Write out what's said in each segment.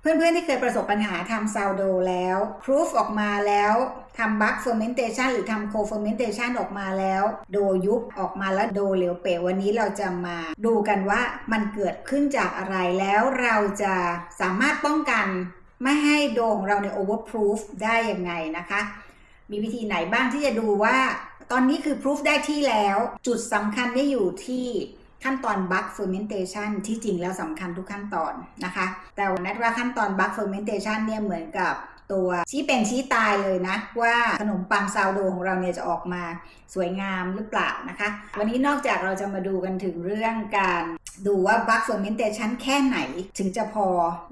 เพื่อนๆที่เคยประสบปัญหาทำซาวโดแล้ว proof ออกมาแล้วทำบัคเฟอร์เมนเทชันหรือทำโคเฟอร์เมนเทชันออกมาแล้ว โดยุบออกมาแล้วโดเหลวเป๋วันนี้เราจะมาดูกันว่ามันเกิดขึ้นจากอะไรแล้วเราจะสามารถป้องกันไม่ให้โดของเราใน overproof ได้ยังไงนะคะ มีวิธีไหนบ้างที่จะดูว่า ตอนนี้คือ proof ได้ที่แล้ว จุดสำคัญไม่อยู่ที่ ขั้นตอน bug fermentation ที่จริงแล้วสำคัญทุกขั้นตอนนะคะ แต่วันนัดว่าขั้นตอน bug fermentation เนี่ยเหมือนกับตัวชี้เป็นชี้ตายเลยนะ ว่าขนมปังซาวโดของเราเนี่ยจะออกมาสวยงามหรือเปล่านะคะ วันนี้นอกจากเราจะมาดูกันถึงเรื่องการดูว่า bug fermentation แค่ไหนถึงจะพอ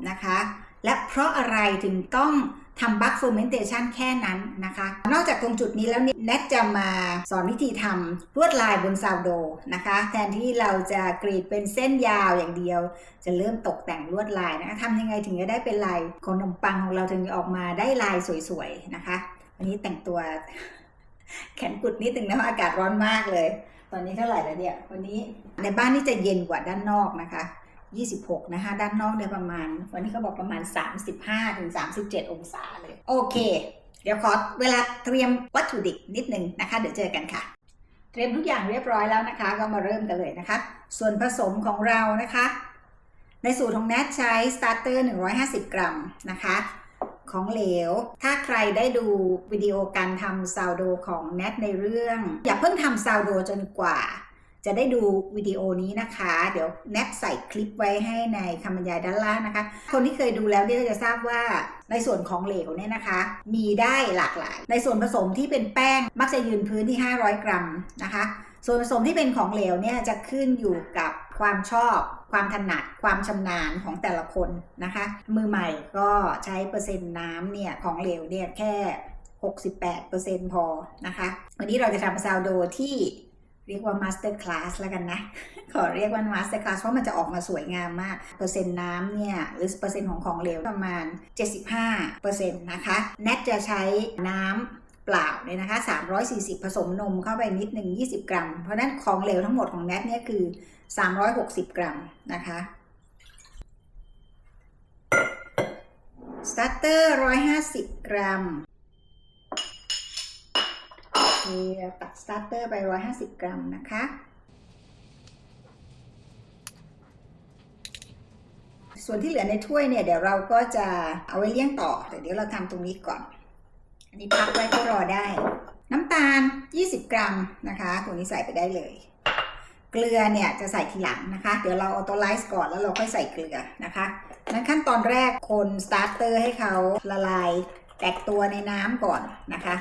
นะคะ และเพราะอะไรถึงต้อง ทำบัคเฟอร์เมนเทชันแค่นั้นนะคะ นอกจากตรงจุดนี้แล้วเนี่ยแนทจะมาสอนวิธีทำลวดลายบนซาวโดนะคะ แทนที่เราจะกรีดเป็นเส้นยาวอย่างเดียว จะเริ่มตกแต่งลวดลายนะคะทำยังไงถึงจะได้เป็นลายขนมปังของเราถึงจะออกมาได้ลายสวยๆนะคะวันนี้แต่งตัวแขนกุดนิดนึงนะอากาศร้อนมากเลย ตอนนี้เท่าไหร่แล้วเนี่ยวันนี้ในบ้านนี่จะเย็นกว่าด้านนอกนะคะ 26 นะคะ ด้านนอกเนี่ยประมาณ วันนี้เขาบอกประมาณ 35ถึง37 องศาเลย โอเค เดี๋ยวขอเวลาเตรียมวัตถุดิบนิดนึงนะคะ เดี๋ยวเจอกันค่ะ เตรียมทุกอย่างเรียบร้อยแล้วนะคะ ก็มาเริ่มกันเลยนะคะ ส่วนผสมของเรานะคะ ในสูตรของแนทใช้สตาร์เตอร์150 กรัมนะคะของเหลว ถ้าใครได้ดูวิดีโอการทำซาวโดของแนทในเรื่อง อย่าเพิ่งทำซาวโดจนกว่า จะได้ดูวิดีโอนี้นะคะ เดี๋ยวแนทใส่คลิปไว้ให้ในคำบรรยายด้านล่างนะคะ คนที่เคยดูแล้วเนี่ยก็จะทราบว่าในส่วนของเหลวเนี่ยนะคะ มีได้หลากหลาย ในส่วนผสมที่เป็นแป้งมักจะยืนพื้นที่ 500 กรัมนะคะ ส่วนผสมที่เป็นของเหลวเนี่ยจะขึ้นอยู่กับความชอบ ความถนัด ความชำนาญของแต่ละคนนะคะ มือใหม่ก็ใช้เปอร์เซ็นต์น้ำเนี่ยของเหลวเนี่ยแค่ 68%พอนะคะ วันนี้เราจะทำซาวโดที่ เรียกว่ามาสเตอร์คลาสแล้วกันนะ ขอเรียกว่ามาสเตอร์คลาสเพราะมันจะออกมาสวยงามมาก เปอร์เซ็นต์น้ำเนี่ย หรือเปอร์เซ็นต์ของของเหลวประมาณ 75%นะคะแนทจะใช้น้ำเปล่าเนี่ยนะคะ 340 ผสมนมเข้าไปนิดหนึ่ง20 กรัม เพราะฉะนั้นของเหลวทั้งหมดของแนทเนี่ยคือ 360 กรัมนะคะสตาร์เตอร์ 150 กรัม โอเคตัดสตาร์เตอร์ไป 150 กรัมนะคะ ส่วนที่เหลือในถ้วยเนี่ย เดี๋ยวเราก็จะเอาไว้เลี้ยงต่อ แต่เดี๋ยวเราทำตรงนี้ก่อน อันนี้พักไว้ก็รอได้ น้ำตาล 20 กรัมนะคะ ตัวนี้ใส่ไปได้เลย เกลือเนี่ยจะใส่ทีหลังนะคะ เดี๋ยวเราออโตไลซ์ก่อนแล้วเราค่อยใส่เกลือนะคะนั้นขั้นตอนแรกคนสตาร์เตอร์ให้เขาละลายแตกตัวในน้ำก่อนนะคะ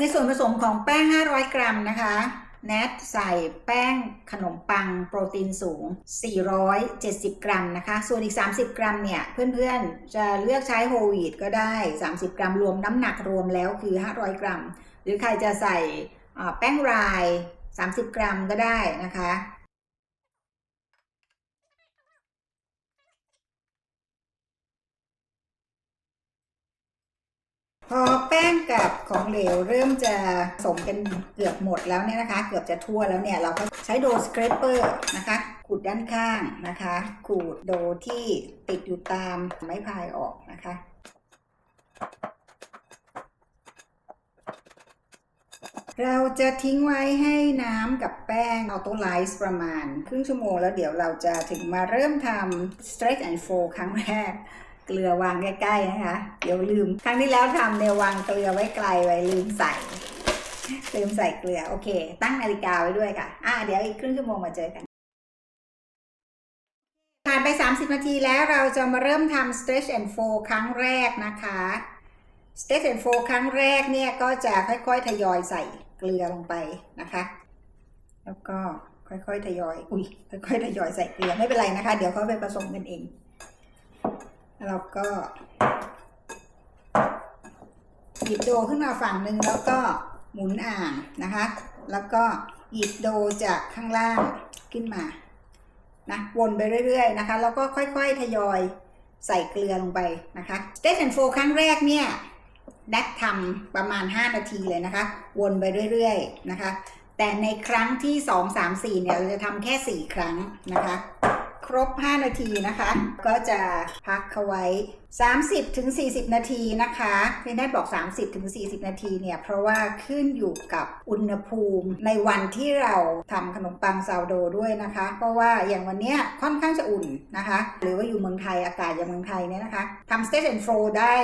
ในส่วนผสมของแป้ง 500 กรัมนะคะแนทใส่แป้งขนมปังโปรตีนสูง 470 กรัมนะคะ ส่วนอีก 30 กรัมเนี่ย เพื่อนๆ จะเลือกใช้โฮลวีตก็ได้ 30 กรัมรวมน้ำหนักรวมแล้วคือ 500 กรัม หรือใครจะใส่แป้งราย 30 กรัมก็ได้นะคะ พอแป้งกับของเหลวเริ่มจะสมกันเกือบหมดแล้วเนี่ยนะคะ เกือบจะทั่วแล้วเนี่ยเราก็ใช้โดสเครปเปอร์นะคะขูดด้านข้างนะคะขูดโดที่ติดอยู่ตามไม้พายออกนะคะเราจะทิ้งไว้ให้น้ำกับแป้งออโตไลซ์ประมาณ ครึ่งชั่วโมงแล้วเดี๋ยวเราจะถึงมาเริ่มทำ stretch and fold ครั้งแรก เกลือวางใกล้ๆนะคะ เดี๋ยวลืม ครั้งที่แล้วทำเนี่ยวางเกลือไว้ไกลไว้ลืมใส่ ลืมใส่เกลือ โอเค ตั้งนาฬิกาไว้ด้วยค่ะ อ่าเดี๋ยวอีกครึ่งชั่วโมงมาเจอกัน ผ่านไป 30 นาทีแล้วเราจะมาเริ่มทำ stretch and fold ครั้งแรกนะคะ stretch and fold ครั้งแรกเนี่ยก็จะค่อยๆ ทยอยใส่เกลือลงไปนะคะ แล้วก็ค่อยๆ ทยอย อุ้ยค่อยๆ ทยอยใส่เกลือไม่เป็นไรนะคะ เดี๋ยวเขาไปผสมกันเอง แล้วก็หยิบโดขึ้นมาฝั่งหนึ่งแล้วก็หมุนอ่างนะคะ แล้วก็หยิบโดจากข้างล่างขึ้นมานะวนไปเรื่อยๆนะคะ แล้วก็ค่อยๆทยอยใส่เกลือลงไปนะคะ Stretch and Fold ครั้งแรกเนี่ยแนททำประมาณ 5 นาทีเลยนะคะ วนไปเรื่อยๆนะคะ แต่ในครั้งที่ 2 3 4เนี่ยเราจะทำแค่ 4 ครั้งนะคะ รบ 5 นาทีนะคะ ก็จะพักเขาไว้ 30ถึง40นาทีนะคะพี่แนทบอก 30ถึง40นาทีเนี่ย เพราะว่าขึ้นอยู่กับอุณหภูมิในวันที่เราทำขนมปังซาวโดด้วยนะคะ เพราะว่าอย่างวันเนี้ยค่อนข้างจะอุ่นนะคะ หรือว่าอยู่เมืองไทยอากาศอย่างเมืองไทยเนี่ยนะคะทำ stage and flow ได้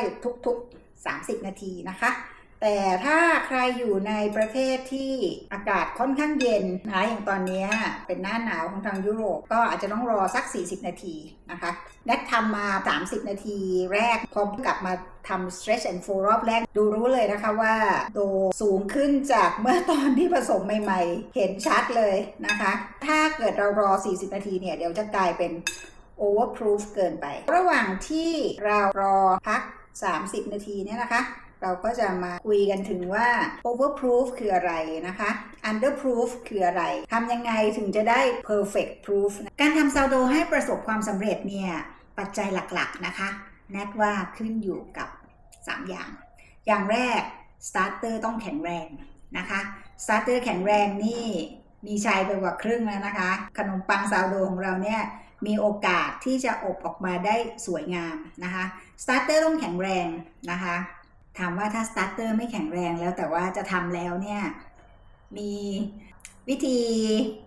ทุกๆ 30 นาทีนะคะ แต่ถ้าใครอยู่ในประเทศที่อากาศค่อนข้างเย็นนะอย่างตอนนี้เป็นหน้าหนาวของทางยุโรปก็อาจจะต้องรอสัก 40 นาทีนะคะแนททำมา 30 นาทีแรกพอกลับมาทำ stretch and flow รอบแรกดูรู้เลยนะคะว่าโดสูงขึ้นจากเมื่อตอนที่ผสมใหม่ๆ เห็นชัดเลยนะคะ ถ้าเกิดเรารอ 40 นาทีเนี่ย เดี๋ยวจะกลายเป็น overproof เกินไป ระหว่างที่เรารอพัก 30 นาทีเนี่ยนะคะ เราก็จะมาคุยกันถึงว่า overproof คืออะไรนะคะ underproof คืออะไรทำยังไงถึงจะได้ perfect proof นะการทำซาวโดให้ประสบความสำเร็จเนี่ย ปัจจัยหลักๆนะคะ แนทว่าขึ้นอยู่กับ 3 อย่าง อย่างแรก starter ต้องแข็งแรงนะคะ starter แข็งแรงนี่มีชัยไปกว่าครึ่งแล้วนะคะ ขนมปังซาวโดของเราเนี่ยมีโอกาสที่จะอบออกมาได้สวยงามนะคะ สตาร์เตอร์ต้องแข็งแรงนะคะ ถามว่าถ้าสตาร์เตอร์ไม่แข็งแรงแล้วแต่ว่าจะทำแล้วเนี่ย มีวิธี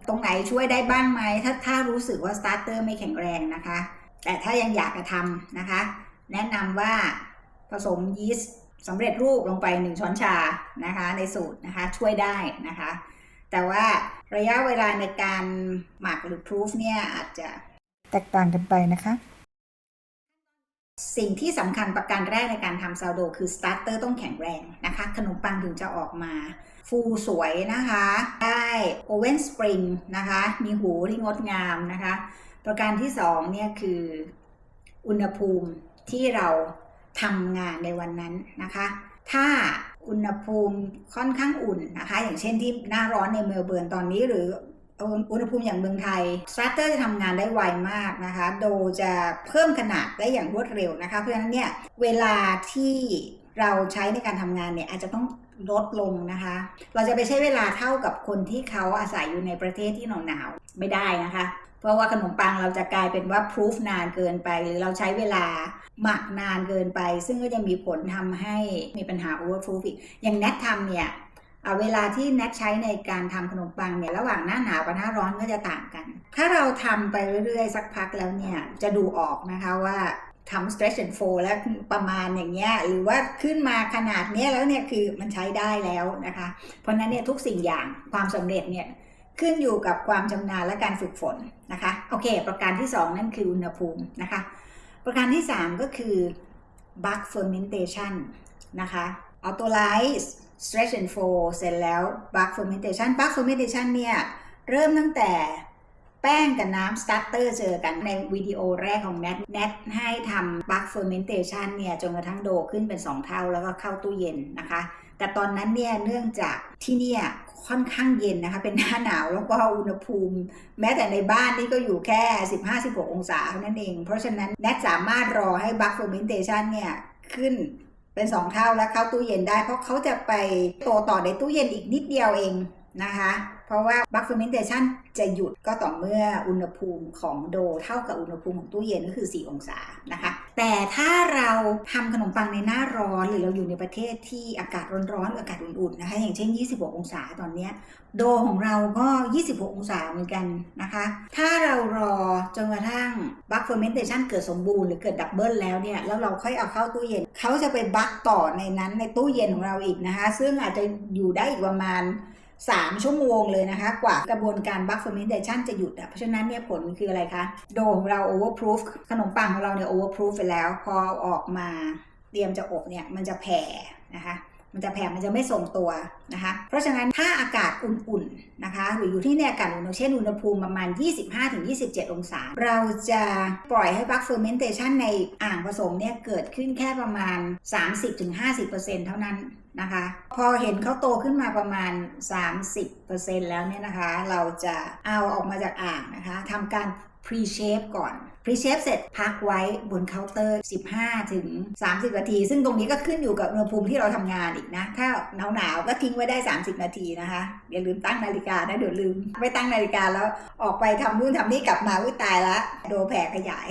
ตรงไหนช่วยได้บ้างไหมถ้าถ้ารู้สึกว่าสตาร์เตอร์ไม่แข็งแรงนะคะ แต่ถ้ายังอยากจะทำนะคะ แนะนำว่าผสมยีสต์สำเร็จรูปลงไป 1 ช้อนชานะคะ ในสูตรนะคะช่วยได้นะคะ แต่ว่าระยะเวลาในการหมักหรือพรูฟเนี่ยอาจจะแตกต่างกันไปนะคะ สิ่งที่สำคัญประการแรกในการทำซาวโดคือสตาร์เตอร์ต้องแข็งแรงนะคะ ขนมปังถึงจะออกมา ฟูสวยนะคะ ได้โอเวนสปริงนะคะ มีหูที่งดงามนะคะ ประการที่สองเนี่ยคืออุณหภูมิที่เราทำงานในวันนั้นนะคะ ถ้าอุณหภูมิค่อนข้างอุ่นนะคะ อย่างเช่นที่หน้าร้อนในเมลเบิร์นตอนนี้หรือ อุณหภูมิอย่างเมืองไทยสตาร์เตอร์จะทำงานได้ไวมากนะคะ โดจะเพิ่มขนาดได้อย่างรวดเร็วนะคะ เพราะฉะนั้นเนี่ยเวลาที่เราใช้ในการทำงานเนี่ยอาจจะต้องลดลงนะคะ เราจะไปใช้เวลาเท่ากับคนที่เขาอาศัยอยู่ในประเทศที่หนาวๆไม่ได้นะคะ เพราะว่าขนมปังเราจะกลายเป็นว่า proof นานเกินไป หรือเราใช้เวลาหมักนานเกินไป ซึ่งก็จะมีผลทำให้มีปัญหา overproof อีกอย่างแนททำเนี่ย เวลาที่แนทใช้ในการทำขนมปังเนี่ยระหว่างหน้าหนาวกับหน้าร้อนก็จะต่างกัน ถ้าเราทำไปเรื่อยๆ สักพักแล้วเนี่ยจะดูออกนะคะว่าทำ stretch and fold แล้วประมาณอย่างเงี้ยหรือว่าขึ้นมาขนาดเนี้ยแล้วเนี่ยคือมันใช้ได้แล้วนะคะ เพราะนั้นเนี่ยทุกสิ่งอย่างความสำเร็จเนี่ยขึ้นอยู่กับความชำนาญและการฝึกฝนนะคะโอเค ประการที่ 2 นั่นคืออุณหภูมินะคะ ประการที่ 3 ก็คือ bug fermentation นะคะ authorize stretch and fold เสร็จแล้ว bug fermentation bug fermentation เนี่ย เริ่มตั้งแต่แป้งกับน้ำ starter เจอกันในวิดีโอแรกของ Nat Nat ให้ทำ bug fermentation เนี่ย จนกระทั่งโดขึ้นเป็น 2 เท่าแล้วก็เข้าตู้เย็นนะคะ แต่ตอนนั้นเนี่ย เนื่องจากที่เนี่ยค่อนข้างเย็นนะคะ เป็นหน้าหนาวแล้วก็อุณหภูมิ แม้แต่ในบ้านนี่ก็อยู่แค่ 15-16 องศาเท่านั้นเอง เพราะฉะนั้น Nat สามารถรอให้ bug fermentation เนี่ย ขึ้น เป็น 2 เท่าแล้วเข้าตู้เย็นได้ เพราะเขาจะไปโตต่อในตู้เย็นอีกนิดเดียวเอง นะคะ เพราะว่า bug fermentation จะหยุดก็ต่อเมื่ออุณหภูมิของโดเท่ากับอุณหภูมิของตู้เย็นก็คือ 4 องศานะคะ แต่ถ้าเราทำขนมปังในหน้าร้อนหรือเราอยู่ในประเทศที่อากาศร้อนๆหรืออากาศอุ่นๆนะคะ อย่างเช่น 26 องศาตอนเนี้ยโดของเราก็ 26 องศาเหมือนกันนะคะ ถ้าเรารอจนกระทั่งบัคเฟอร์เมนเทชันเกิดสมบูรณ์หรือเกิดดับเบิลแล้วเนี่ยแล้วเราค่อยเอาเข้าตู้เย็นเขาจะไปบัคต่อในนั้นในตู้เย็นของเราอีกนะคะ ซึ่งอาจจะอยู่ได้อีกประมาณ 3 ชั่วโมงเลยนะคะ กว่ากระบวนการบัคเฟอร์เมนเทชันจะหยุดอะเพราะฉะนั้นเนี่ยผลคืออะไรคะ โดของเราโอเวอร์พรูฟขนมปังของเราเนี่ยโอเวอร์พรูฟไปแล้ว พอออกมาเตรียมจะอบเนี่ยมันจะแผ่นะคะ มันจะแผ่มันจะไม่ทรงตัวนะคะ เพราะฉะนั้นถ้าอากาศอุ่นๆนะคะ หรืออยู่ที่ในอากาศอุ่นเช่นอุณหภูมิประมาณ 25-27 องศา เราจะปล่อยให้บัคเฟอร์เมนเทชันในอ่างผสมเนี่ยเกิดขึ้นแค่ประมาณ 30-50%เท่านั้นนะคะ พอเห็นเขาโตขึ้นมาประมาณ 30%แล้วเนี่ยนะคะ เราจะเอาออกมาจากอ่างนะคะทำการ pre shape ก่อน pre shape เสร็จพักไว้บนเคาน์เตอร์ 15 ถึง 30 นาที ซึ่งตรงนี้ก็ขึ้นอยู่กับอุณหภูมิที่เราทำงานอีกนะ ถ้าหนาวหนาวก็ทิ้งไว้ได้ 30 นาทีนะคะอย่าลืมตั้งนาฬิกานะเดี๋ยวลืม ไม่ตั้งนาฬิกาแล้วออกไปทำนู่นทำนี่กลับมาวิตายละโดแผ่ขยาย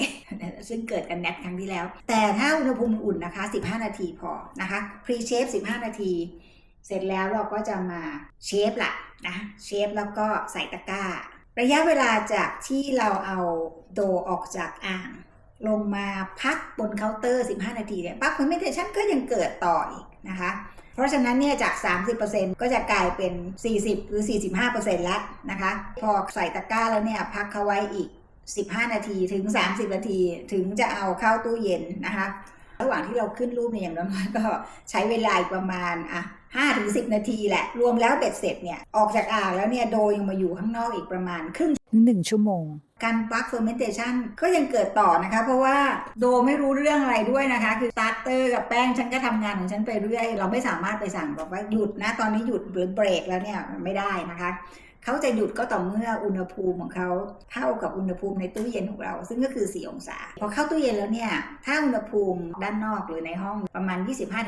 ซึ่งเกิดกันแนทครั้งที่แล้ว แต่ถ้าอุณหภูมิอุ่นนะคะ 15 นาทีพอนะคะ pre shape 15 นาทีเสร็จแล้วเราก็จะมาเชฟละนะเชฟแล้วก็ใส่ตะกร้า ระยะเวลาจากที่เราเอาโดออกจากอ่าง ลงมาพักบนเคาน์เตอร์ 15 นาทีเนี่ยปั๊บ fermentation ก็ยังเกิดต่ออีกนะคะ เพราะฉะนั้นเนี่ยจาก 30%ก็จะกลายเป็น 40 หรือ 45%แล้วนะคะ พอใส่ตะกร้าแล้วเนี่ยพักเขาไว้อีก 15 นาทีถึง 30 นาทีถึงจะเอาเข้าตู้เย็นนะคะ ระหว่างที่เราขึ้นรูปเนี่ยอย่างน้อยก็ใช้เวลาอีกประมาณอะ 5ถึง10 นาทีแหละ รวมแล้วเบ็ดเสร็จเนี่ยออกจากอ่างแล้วเนี่ยโดยยังมาอยู่ข้างนอกอีกประมาณครึ่งหนึ่งชั่วโมง การปลั๊กเฟอร์เมนเทชันก็ยังเกิดต่อนะคะ เพราะว่าโดไม่รู้เรื่องอะไรด้วยนะคะ คือสตาร์เตอร์กับแป้งฉันก็ทำงานของฉันไปเรื่อย เราไม่สามารถไปสั่งบอกว่าหยุดนะ ตอนนี้หยุดหรือเบรกแล้วเนี่ยมันไม่ได้นะคะ เขาจะหยุดก็ต่อเมื่ออุณหภูมิของเขาเท่ากับอุณหภูมิในตู้เย็นของเรา ซึ่งก็คือ 4 องศา พอเข้าตู้เย็นแล้วเนี่ย ถ้าอุณหภูมิด้านนอกหรือในห้องประมาณ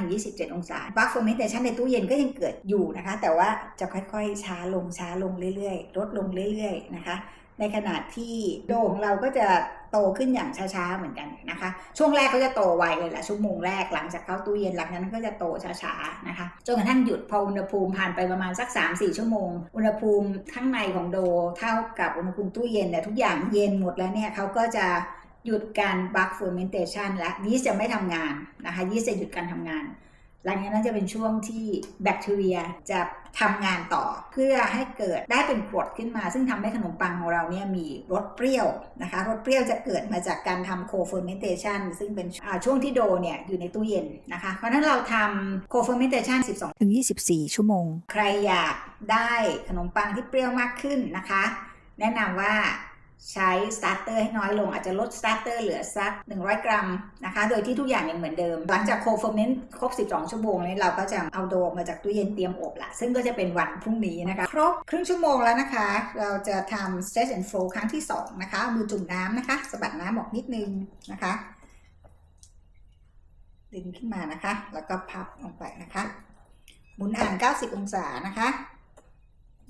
25-27 องศาบัฟเฟอร์เมนเทชันในตู้เย็นก็ยังเกิดอยู่นะคะ แต่ว่าจะค่อยๆช้าลงช้าลงเรื่อยๆ ลดลงเรื่อยๆนะคะ ในขณะที่โดของเราก็จะโตขึ้นอย่างช้าๆเหมือนกันนะคะ ช่วงแรกก็จะโตไวเลยแหละชั่วโมงแรกหลังจากเข้าตู้เย็นหลังนั้นก็จะโตช้าๆนะคะจนกระทั่งหยุดพออุณหภูมิผ่านไปประมาณสัก 3-4 ชั่วโมง อุณหภูมิข้างในของโดเท่ากับอุณหภูมิตู้เย็นเนี่ยทุกอย่างเย็นหมดแล้วเนี่ยเขาก็จะหยุดการบัคเฟอร์เมนเทชันและยีสต์จะไม่ทำงานนะคะยีสต์จะหยุดการทำงาน หลังจากนั้นจะเป็นช่วงที่แบคทีเรียจะทำงานต่อเพื่อให้เกิดได้เป็นกรดขึ้นมา ซึ่งทำให้ขนมปังของเราเนี่ยมีรสเปรี้ยวนะคะรสเปรี้ยวจะเกิดมาจากการทำโคเฟอร์เมนเทชันซึ่งเป็นช่วงที่โดเนี่ยอยู่ในตู้เย็นนะคะ เพราะฉะนั้นเราทำโคเฟอร์เมนเทชัน12ถึง24 ชั่วโมง ใครอยากได้ขนมปังที่เปรี้ยวมากขึ้นนะคะ แนะนำว่า ใช้สตาร์เตอร์ให้น้อยลงอาจจะลดสตาร์เตอร์เหลือสัก 100 กรัมนะคะ โดยที่ทุกอย่างยังเหมือนเดิม หลังจากโคเฟอร์เมนต์ครบ 12 ชั่วโมงนี้เราก็จะเอาโดมาจากตู้เย็นเตรียมอบละซึ่งก็จะเป็นวันพรุ่งนี้นะคะ ครบครึ่งชั่วโมงแล้วนะคะ เราจะทำ stretch and flow ครั้งที่ 2 นะคะ มือจุ่มน้ำนะคะสะบัดน้ำออกนิดนึงนะคะ ดึงขึ้นมานะคะ แล้วก็พับลงไปนะคะหมุนอ่าน90 องศานะคะ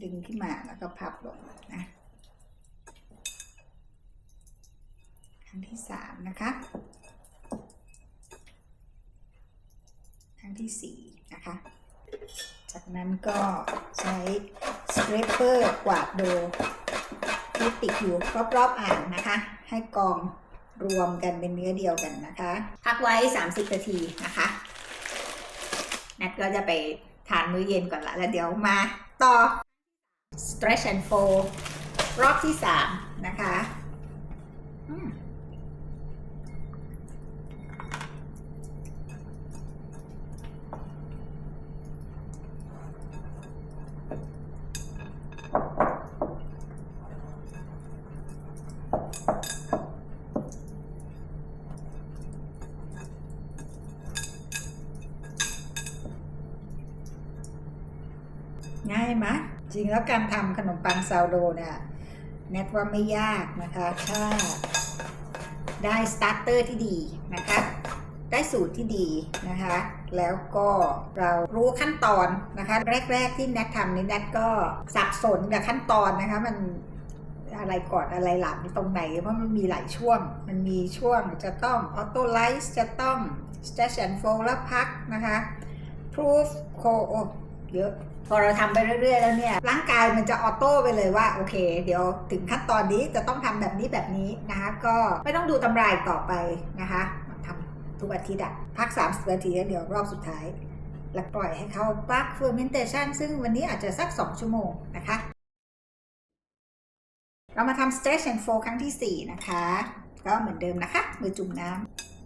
ดึงขึ้นมาแล้วก็พับลงนะ ครั้งที่3นะคะ ครั้งที่4นะคะ จากนั้นก็ใช้สเ r รปเปอร์กวาดโดที่ติดอยู่รอบๆอ่างนะคะ ให้กองรวมกันเป็นเนื้อเดียวกันนะคะ พักไว้ 30 นาทีนะคะนัดก็จะไปทานมื้อเย็นก่อนละแล้วเดี๋ยวมาต่อ stretch and fold รอบที่ 3 นะคะ แล้วการทำขนมปังซาวโดเนี่ยแนทว่าไม่ยากนะคะถ้าได้สตาร์เตอร์ที่ดีนะคะได้สูตรที่ดีนะคะ แล้วก็เรารู้ขั้นตอนนะคะ แรก ๆ ที่แนททำนี่แนทก็สับสนกับขั้นตอนนะคะ มันอะไรก่อนอะไรหลังตรงไหน เพราะมันมีหลายช่วง มันมีช่วงจะต้องออโต้ไลซ์จะต้อง stretch and fold แล้วพักนะคะ proof co โอ เยอะ พอเราทำไปเรื่อย ๆ แล้วเนี่ยร่างกายมันจะออโต้ไปเลยว่า โอเค เดี๋ยวถึงขั้นตอนนี้จะต้องทำแบบนี้แบบนี้นะคะ ก็ไม่ต้องดูตำรายต่อไปนะคะทำทุกอาทิตย์อะพัก30นาทีแล้วเดี๋ยวรอบสุดท้าย แล้วปล่อยให้เขาปัก fermentation ซึ่งวันนี้อาจจะสัก 2 ชั่วโมงนะคะ เรามาทำ stretch and fold ครั้งที่ 4 นะคะ ก็เหมือนเดิมนะคะ มือจุ่มน้ำ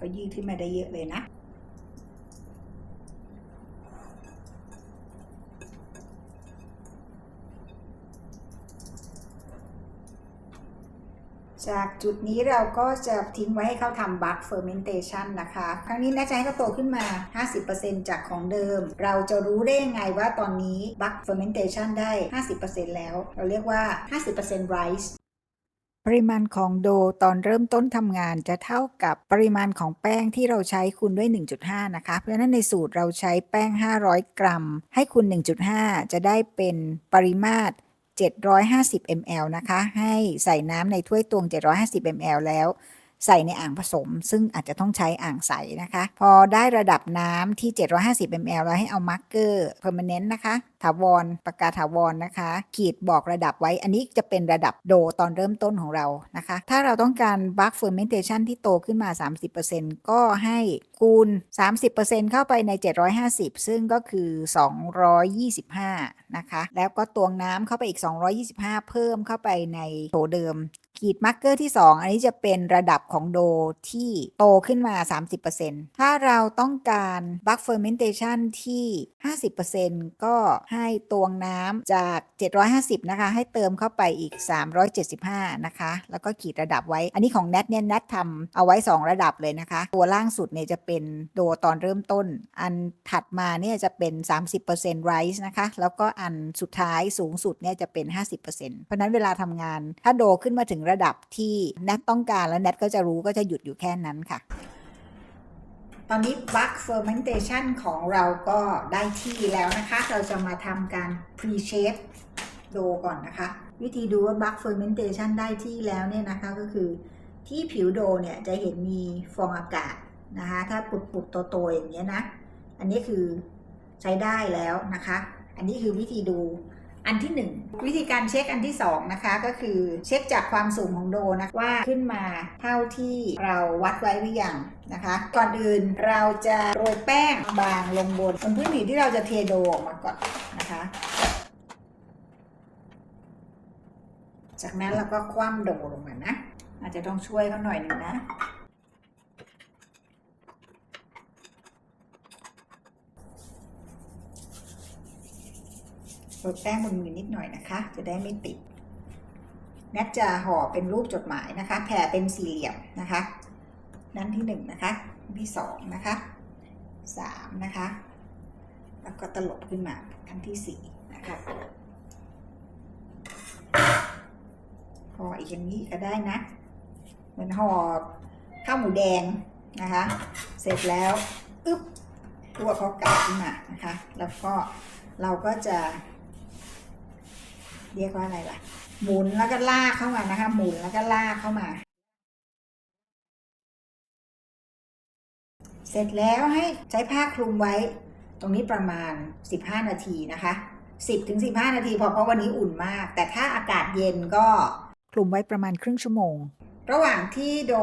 ก็ยืดขึ้นมาได้เยอะเลยนะ จากจุดนี้เราก็จะทิ้งไว้ให้เขาทำบัคเฟอร์เมนเทชันนะคะ ครั้งนี้น่าจะให้เขาโตขึ้นมา 50%จากของเดิม เราจะรู้ได้ยังไงว่าตอนนี้บัคเฟอร์เมนเทชันได้ 50%แล้ว เราเรียกว่า 50% rice ปริมาณของโดตอนเริ่มต้นทำงานจะเท่ากับปริมาณของแป้งที่เราใช้คูณด้วย 1.5 นะคะ เพราะฉะนั้นในสูตรเราใช้แป้ง 500 กรัม ให้คูณ1.5 จะได้เป็นปริมาตร 750 ml นะคะ ให้ใส่น้ำในถ้วยตวง 750 ml แล้ว ใส่ในอ่างผสม ซึ่งอาจจะต้องใช้อ่างใสนะคะ พอได้ระดับน้ำที่ 750 ml แล้วให้เอามาร์กเกอร์ permanent นะคะถาวรปากกาถาวรนะคะ ขีดบอกระดับไว้ อันนี้จะเป็นระดับโดตอนเริ่มต้นของเรานะคะ ถ้าเราต้องการบัคเฟอร์เมนเทชันที่โตขึ้นมา 30%ก็ให้คูณ 30%เข้าไปใน 750 ซึ่งก็คือ 225 นะคะ แล้วก็ตวงน้ำเข้าไปอีก 225 เพิ่มเข้าไปในโถเดิม ขีดมาร์กเกอร์ที่ 2 อันนี้จะเป็นระดับของโดที่โตขึ้นมา 30%ถ้าเราต้องการบัคเฟอร์เมนเทชันที่ 50%ก็ให้ตวงน้ำจาก 750 นะคะ ให้เติมเข้าไปอีก 375 นะคะ แล้วก็ขีดระดับไว้ อันนี้ของแนทเนี่ยแนททำเอาไว้ 2 ระดับเลยนะคะ ตัวล่างสุดเนี่ยจะเป็นโดตอนเริ่มต้น อันถัดมาเนี่ยจะเป็น 30% rice นะคะ แล้วก็อันสุดท้ายสูงสุดเนี่ยจะเป็น 50%เพราะนั้นเวลาทำงาน ถ้าโดขึ้นมาถึงระดับที่แนทต้องการแล้วแนทก็จะรู้ก็จะหยุดอยู่แค่นั้นค่ะ ตอนนี้ Bug Fermentation ของเราก็ได้ที่แล้วนะคะ เราจะมาทำการ pre-shape โดก่อนนะคะ วิธีดูว่า Bug Fermentation ได้ที่แล้วเนี่ยนะคะก็คือที่ผิวโดเนี่ยจะเห็นมีฟองอากาศนะคะ ถ้าปุดๆโตๆอย่างเงี้ยนะ อันนี้คือใช้ได้แล้วนะคะ อันนี้คือวิธีดู อันที่ 1 วิธีการเช็คอันที่ 2 นะคะ ก็คือเช็คจากความสูงของโดนะว่าขึ้นมาเท่าที่เราวัดไว้หรือยังนะคะ ก่อนอื่นเราจะโรยแป้งบางลงบนบนพื้นผิวที่เราจะเทโดออกมาก่อนนะคะ จากนั้นเราก็คว่ำโดลงมานะ อาจจะต้องช่วยเขาหน่อยหนึ่งนะ โรยแป้งบนมือนิดหน่อยนะคะ จะได้ไม่ติดแนทจะห่อเป็นรูปจดหมายนะคะ แผ่เป็นสี่เหลี่ยมนะคะด้นที่หนึ่งนะคะ ที่สองนะคะสามนะคะ แล้วก็ตลบขึ้นมาอันที่สี่นะคะห่ออีกอย่างนี้ก็ได้นะ เหมือนห่อข้าวหมูแดงนะคะ เสร็จแล้วอึ๊บตัวเขากลับขึ้นมานะคะ แล้วก็เราก็จะ เรียกว่าอะไรล่ะ หมุนแล้วก็ลากเข้ามานะคะ หมุนแล้วก็ลากเข้ามา เสร็จแล้วให้ใช้ผ้าคลุมไว้ ตรงนี้ประมาณ 15 นาทีนะคะ 10ถึง15 นาทีพอเพราะวันนี้อุ่นมาก แต่ถ้าอากาศเย็นก็คลุมไว้ประมาณครึ่งชั่วโมง ระหว่างที่โด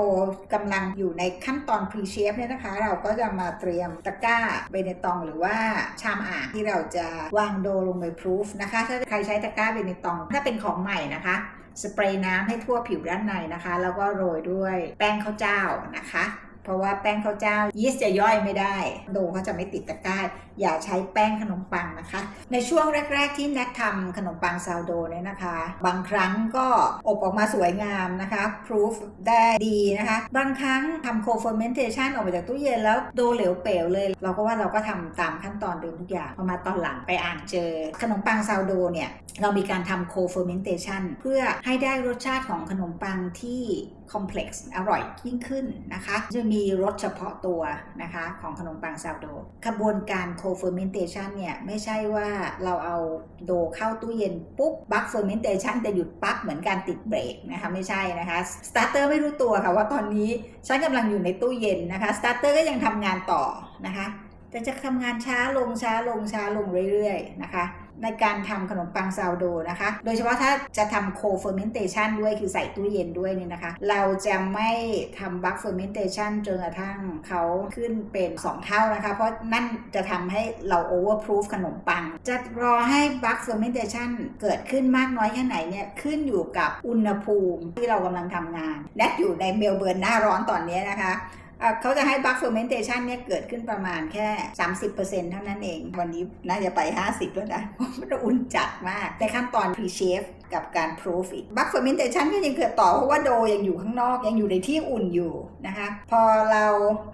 กำลังอยู่ในขั้นตอน pre-shape เนี่ยนะคะ เราก็จะมาเตรียมตะกร้าเบเนตองหรือว่าชามอ่างที่เราจะวางโดลงไป proof นะคะ ถ้าใครใช้ตะกร้าเบเนตอง ถ้าเป็นของใหม่นะคะสเปรย์น้ำให้ทั่วผิวด้านในนะคะ แล้วก็โรยด้วยแป้งข้าวเจ้านะคะ เพราะว่าแป้งข้าวเจ้ายีสต์จะย่อยไม่ได้ โดเขาจะไม่ติดตะกร้า อย่าใช้แป้งขนมปังนะคะ ในช่วงแรก ๆ ที่แนททำขนมปังซาวโดเนี่ยนะคะ บางครั้งก็อบออกมาสวยงามนะคะ proof ได้ดีนะคะ บางครั้งทำ co-fermentation ออกมาจากตู้เย็นแล้วโดเหลวเป๋วเลย เราก็ว่าเราก็ทำตามขั้นตอนเดิมทุกอย่างพอมาตอนหลังไปอ่านเจอ ขนมปังซาวโดเนี่ย เรามีการทำ co-fermentation เพื่อให้ได้รสชาติของขนมปังที่ complex อร่อยยิ่งขึ้นนะคะ จะมีรสเฉพาะตัวนะคะของขนมปังซาวโดกระบวนการ co-fermentation เนี่ยไม่ใช่ว่าเราเอาโดเข้าตู้เย็นปุ๊บ back fermentation จะหยุดปั๊บเหมือนการติดเบรกนะคะไม่ใช่นะคะ starter ไม่รู้ตัวค่ะว่าตอนนี้ฉันกำลังอยู่ในตู้เย็นนะคะ starter ก็ยังทำงานต่อนะคะแต่จะทำงานช้าลงช้าลงช้าลงเรื่อยๆนะคะ ในการทำขนมปังซาวโดนะคะ โดยเฉพาะถ้าจะทำโคเฟอร์เมนเทชันด้วยคือใส่ตู้เย็นด้วยเนี่ยนะคะ เราจะไม่ทำบัคเฟอร์เมนเทชันจนกระทั่งเขาขึ้นเป็น 2 เท่านะคะ เพราะนั่นจะทำให้เราโอเวอร์พรูฟขนมปัง จะรอให้บัคเฟอร์เมนเทชันเกิดขึ้นมากน้อยแค่ไหนเนี่ยขึ้นอยู่กับอุณหภูมิที่เรากำลังทำงาน และอยู่ในเมลเบิร์นหน้าร้อนตอนนี้นะคะ เขาจะให้ bug fermentation เนี่ยเกิดขึ้นประมาณแค่ 30%เท่านั้นเอง วันนี้น่าจะไป 50 แล้วนะเพราะมันอุ่นจัดมากในขั้นตอน pre-shave กับการ proof อีก bug fermentation ก็ยังเกิดต่อ เพราะว่าโดยังอยู่ข้างนอกยังอยู่ในที่อุ่นอยู่นะคะ พอเรา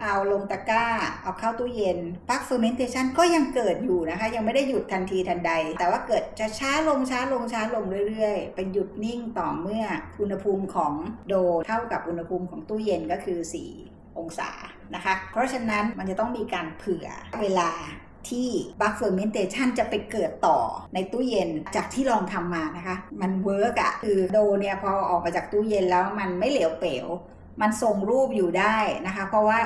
เอาลงตะกร้า เอาเข้าตู้เย็น bug fermentation ก็ยังเกิดอยู่นะคะ ยังไม่ได้หยุดทันทีทันใด แต่ว่าเกิดจะช้าลงช้าลงช้าลงเรื่อยๆ เป็นหยุดนิ่งต่อเมื่ออุณหภูมิของโดเท่ากับอุณหภูมิของตู้เย็นก็คือ 4 องศานะคะ เพราะฉะนั้นมันจะต้องมีการเผื่อเวลาที่ bug fermentation จะไปเกิดต่อในตู้เย็นจากที่ลองทำมานะคะ มันเวิร์กอะคือโดเนี่ยพอออกมาจากตู้เย็นแล้วมันไม่เหลวเป๋ว มันทรงรูปอยู่ได้นะคะ เพราะว่า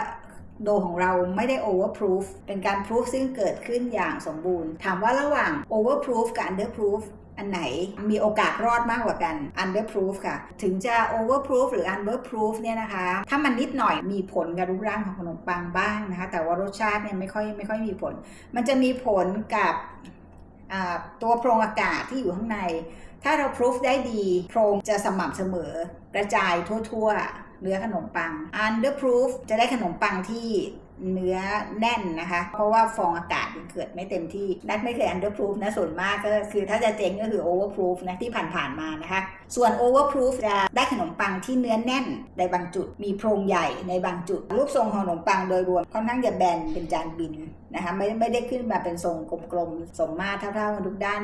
โดของเราไม่ได้ overproof เป็นการ proof ซึ่งเกิดขึ้นอย่างสมบูรณ์ ถามว่าระหว่าง overproof กับ underproof อั อันไหนมีโอกาสรอดมากกว่ากัน underproof ค่ะ ถึงจะ overproof หรือ underproof เนี่ยนะคะ ถ้ามันนิดหน่อยมีผลกับรูปร่างของขนมปังบ้างนะคะ แต่ว่ารสชาติเนี่ยไม่ค่อยไม่ค่อยมีผล มันจะมีผลกับตัวโพรงอากาศที่อยู่ข้างใน ถ้าเราพรูฟได้ดี โพรงจะสม่ำเสมอกระจายทั่วๆเนื้อขนมปัง underproof จะได้ขนมปังที่ เนื้อแน่นนะคะ เพราะว่าฟองอากาศมันเกิดไม่เต็มที่ นัดไม่เคย underproof นะส่วนมากก็คือถ้าจะเจ๊งก็คือ overproof นะที่ผ่านๆมานะคะ ส่วน overproof จะได้ขนมปังที่เนื้อแน่นในบางจุด มีโพรงใหญ่ในบางจุด รูปทรงของขนมปังโดยรวมค่อนข้างจะแบนเป็นจานบินนะคะไม่ไม่ได้ขึ้นมาเป็นทรงกลมๆสมมาตรเท่าๆกันทุกด้าน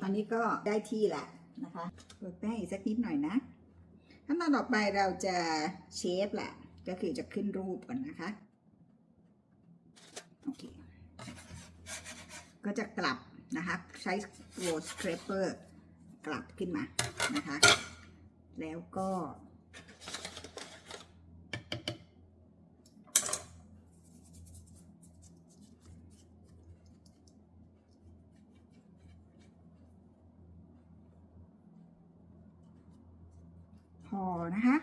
ตอนนี้ก็ได้ที่แหละนะคะเปิดแป้งอีกสักนิดหน่อยนะขั้นตอนต่อไปเราจะเชฟแหละ ก็คือจะขึ้นรูปก่อนนะคะโอเคก็จะกลับนะคะใช้ตัวสครปเปอร์กลับขึ้นมานะคะ แล้วก็ พอนะคะ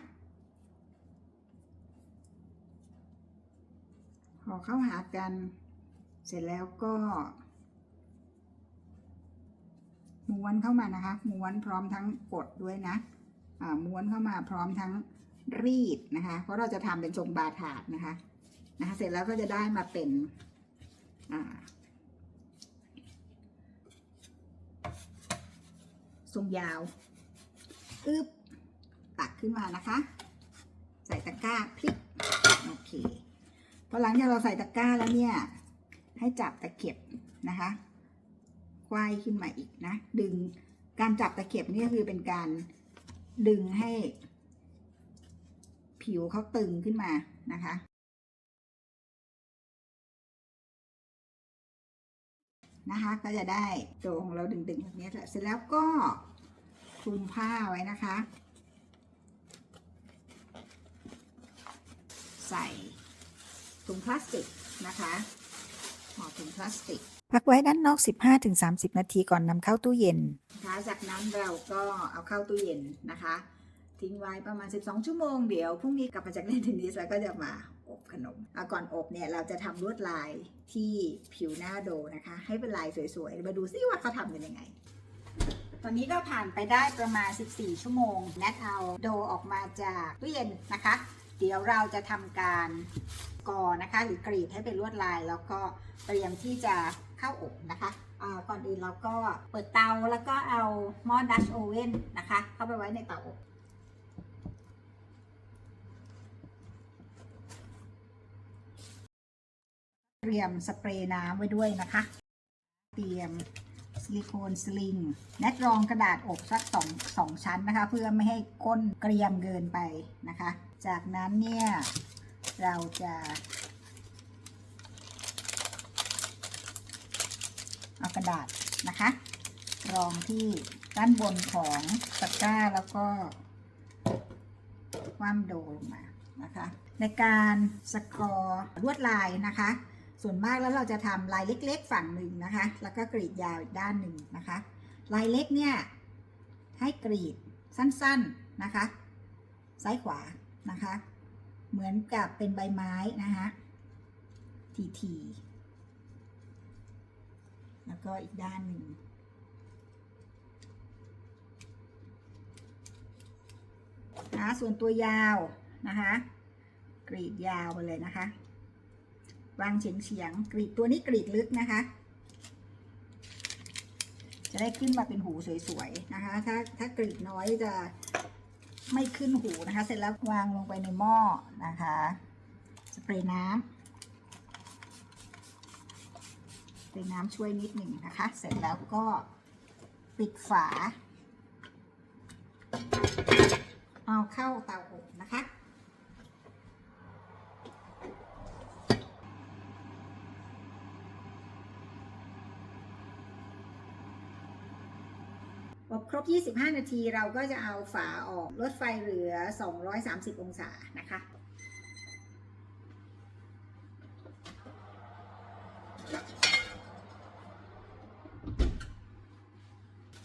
พอ เข้าหากัน เสร็จแล้วก็ม้วนเข้ามานะคะม้วนพร้อมทั้งกดด้วยนะม้วนเข้ามาพร้อมทั้งรีดนะคะ เพราะเราจะทำเป็นทรงบาถาดนะคะนะคะ เสร็จแล้วก็จะได้มาเป็นทรงยาวอึบตักขึ้นมานะคะ ใส่ตะกร้าพลิกโอเค พอหลังจากเราใส่ตะกร้าแล้วเนี่ย ให้จับตะเข็บนะคะควายขึ้นมาอีกนะ ดึงการจับตะเข็บนี่ก็คือเป็นการดึงให้ ผิวเขาตึงขึ้นมานะคะ นะคะ ก็จะได้โดของเราดึงๆแบบนี้แหละเสร็จแล้วก็คลุมผ้าไว้นะคะ ใส่ ถุงพลาสติกนะคะห่อถุงพลาสติก พักไว้ด้านนอก 15-30 นาทีก่อนนำเข้าตู้เย็นนะคะจากนั้นเราก็เอาเข้าตู้เย็นนะคะ ทิ้งไว้ประมาณ 12 ชั่วโมงเดี๋ยวพรุ่งนี้กลับมาจากเล่นเทนนิสแล้วก็จะมาอบขนมเอาก่อนอบเนี่ยเราจะทำลวดลายที่ผิวหน้าโดนะคะ ให้เป็นลายสวยๆ มาดูซิว่าเขาทำกันยังไงตอนนี้ก็ผ่านไปได้ประมาณ 14 ชั่วโมง แนทเอาโดออกมาจากตู้เย็นนะคะ เดี๋ยวเราจะทำการกอนะคะ หรือกรีดให้เป็นลวดลาย แล้วก็เตรียมที่จะเข้าอบนะคะอ่าก่อนอื่นเราก็เปิดเตาแล้วก็เอาหม้อดัชโอเว่นนะคะ เข้าไปไว้ในเตาอบเตรียมสเปรย์น้ำไว้ด้วยนะคะ เตรียม ซิลิโคนสลิงแนทรองกระดาษอบสักสองสองชั้นนะคะ เพื่อไม่ให้ก้นเกรียมเกินไปนะคะ จากนั้นเนี่ย เราจะเอากระดาษนะคะ รองที่ด้านบนของตะกร้าแล้วก็คว่ำโดลงมานะคะ ในการสกอร์ลวดลายนะคะ ส่วนมากแล้วเราจะทำลายเล็ก ๆ ฝั่งหนึ่งนะคะ แล้วก็กรีดยาวอีกด้านหนึ่งนะคะ ลายเล็กเนี่ยให้กรีดสั้นๆนะคะ ซ้ายขวานะคะ เหมือนกับเป็นใบไม้นะคะทีๆแล้วก็อีกด้านหนึ่งนะส่วนตัวยาวนะคะ กรีดยาวไปเลยนะคะ วางเฉียงเฉียงกรีดตัวนี้กรีดลึกนะคะ จะได้ขึ้นมาเป็นหูสวยๆนะคะ ถ้าถ้ากรีดน้อยจะไม่ขึ้นหูนะคะ เสร็จแล้ววางลงไปในหม้อนะคะสเปรย์น้ำสเปรย์น้ำช่วยนิดหนึ่งนะคะ เสร็จแล้วก็ปิดฝา เอาเข้าเตาอบนะ ครบ 25 นาทีเราก็จะเอาฝาออกลดไฟเหลือ 230 องศานะคะ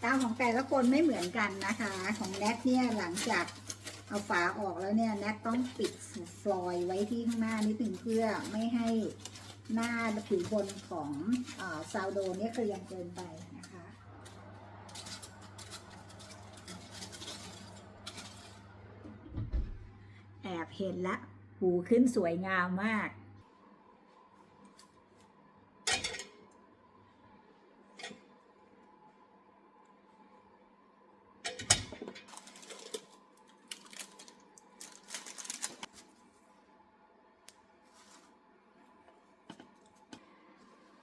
เตาของแต่ละคนไม่เหมือนกันนะคะ ของแนทเนี่ยหลังจากเอาฝาออกแล้วเนี่ยแนทต้องปิดฟลอยไว้ที่ข้างหน้านิดหนึ่งเพื่อไม่ให้หน้าผิวบนของซาวโดเนี่ยเกรียมเกินไปนะคะ แอบเห็นละ หูขึ้นสวยงามมาก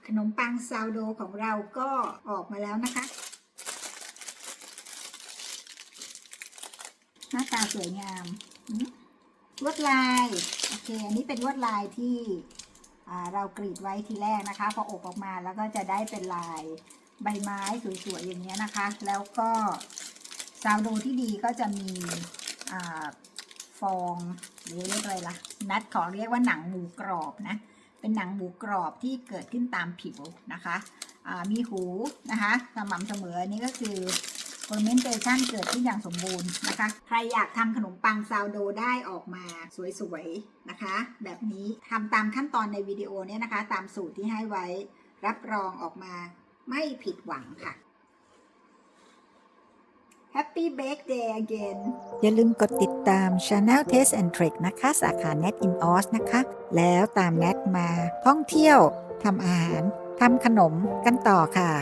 ขนมปังซาวโดของเราก็ออกมาแล้วนะคะ หน้าตาสวยงามม ลวดลายโอเคอันนี้เป็นลวดลายที่เรากรีดไว้ทีแรกนะคะ พออบออกมาแล้วก็จะได้เป็นลายใบไม้สวยๆอย่างเงี้ยนะคะ แล้วก็ซาวโดที่ดีก็จะมีอฟองหรือเรียกอะไรล่ะ นัดขอเรียกว่าหนังหมูกรอบนะ เป็นหนังหมูกรอบที่เกิดขึ้นตามผิวนะคะ มีหูนะคะสม่ำเสมอนนี้ก็คือ fermentation เกิดขึ้นอย่างสมบูรณ์นะคะ ใครอยากทำขนมปังซาวโดได้ออกมาสวยๆนะคะ แบบนี้ทำตามขั้นตอนในวิดีโอเนี้นะคะ ตามสูตรที่ให้ไว้ รับรองออกมาไม่ผิดหวังค่ะ Happy Bake Day again อย่าลืมกดติดตาม Channel Taste and Trick นะคะ สาขา Net in Oz นะคะ แล้วตาม Net มาท่องเที่ยวทำอาหารทำขนมกันต่อค่ะ